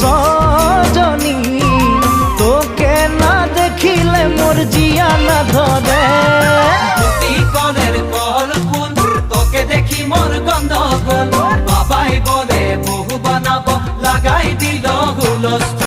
সজনী, তোকে না দেখিলে মোর জিয়া না ধরে কনের পল ফুল তোকে দেখি মোর গন্ধ বাবাই বলে বহু বানাব, লাগাই দিল